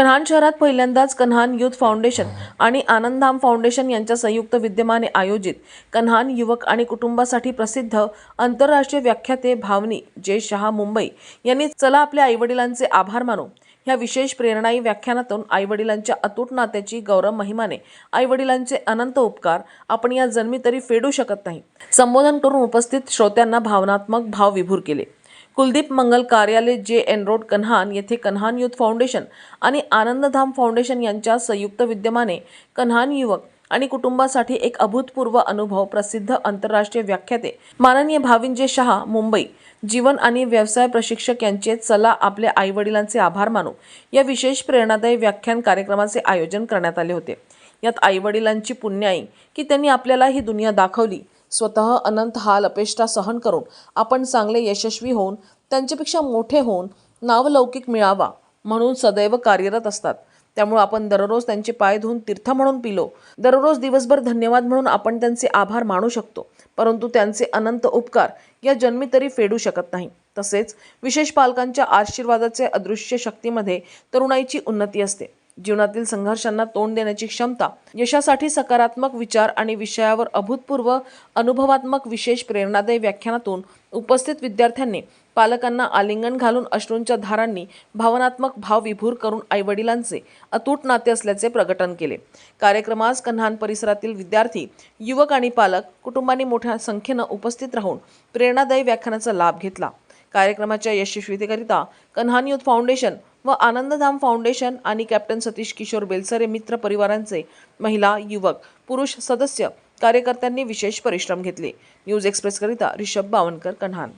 कन्हान शहरात पहिल्यांदाच Kanhan youth foundation आणि आनंदधाम फाउंडेशन यांच्या संयुक्त विद्यमाने आयोजित कन्हान युवक आणि कुटुंबासाठी प्रसिद्ध आंतरराष्ट्रीय व्याख्याते भावनी जे शहा मुंबई यांनी चला आपल्या आईवडिलांचे आभार मानू ह्या विशेष प्रेरणाई व्याख्यानातून आईवडिलांच्या अतूट नात्याची गौरव महिमाने आईवडिलांचे अनंत उपकार आपण या जन्मी तरी फेडू शकत नाही. संबोधन करून उपस्थित श्रोत्यांना भावनात्मक भाव विभूर केले. कुलदीप मंगल कार्यालय जे एन रोड कन्हान येथे कन्हान युथ फाउंडेशन आणि आनंदधाम फाउंडेशन यांच्या संयुक्त विद्यमाने कन्हान युवक आणि कुटुंबासाठी एक अभूतपूर्व अनुभव प्रसिद्ध आंतरराष्ट्रीय व्याख्याते माननीय भाविंजे शहा मुंबई. जीवन आणि व्यवसाय प्रशिक्षक यांचे चला आपल्या आईवडिलांचे आभार मानू. या विशेष प्रेरणादायी व्याख्यान कार्यक्रमाचे आयोजन करण्यात आले होते. यात आईवडिलांची पुण्याई की त्यांनी आपल्याला ही दुनिया दाखवली. स्वतः अनंत हाल अपेष्टा सहन करून आपण चांगले यशस्वी होऊन त्यांच्यापेक्षा मोठे होऊन नावलौकिक मिळावा म्हणून सदैव कार्यरत असतात. त्यामुळे आपण दररोज त्यांचे पाय धुवून तीर्थ म्हणून पिलो. दररोज दिवसभर धन्यवाद म्हणून आपण त्यांचे आभार मानू शकतो. परंतु त्यांचे अनंत उपकार या जन्मी तरी फेडू शकत नाही. तसेच विशेष पालकांच्या आशीर्वादाचे अदृश्य शक्तीमध्ये तरुणाईची उन्नती असते. जीवनातील संघर्षांना तोंड देण्याची क्षमता यशासाठी सकारात्मक विचार आणि विषयावर अभूतपूर्व अनुभवात्मक विशेष प्रेरणादायी व्याख्यानातून उपस्थित विद्यार्थ्यांनी पालकांना आलिंगन घालून अश्रूंच्या धारांनी भावनात्मक भाव विभूर करून आईवडिलांचे अतूट नाते असल्याचे प्रकटन केले. कार्यक्रमास कन्हान परिसरातील विद्यार्थी युवक आणि पालक कुटुंबांनी मोठ्या संख्येनं उपस्थित राहून प्रेरणादायी व्याख्यानाचा लाभ घेतला. कार्यक्रमाच्या यशस्वीतेकरिता कन्हान युथ फाउंडेशन व आनंदधाम फाउंडेशन आणि कॅप्टन सतीश किशोर बेलसरे मित्र परिवारांचे महिला युवक पुरुष सदस्य कार्यकर्त्यांनी विशेष परिश्रम घेतले. न्यूज एक्सप्रेसकरिता रिषभ बावनकर कन्हान.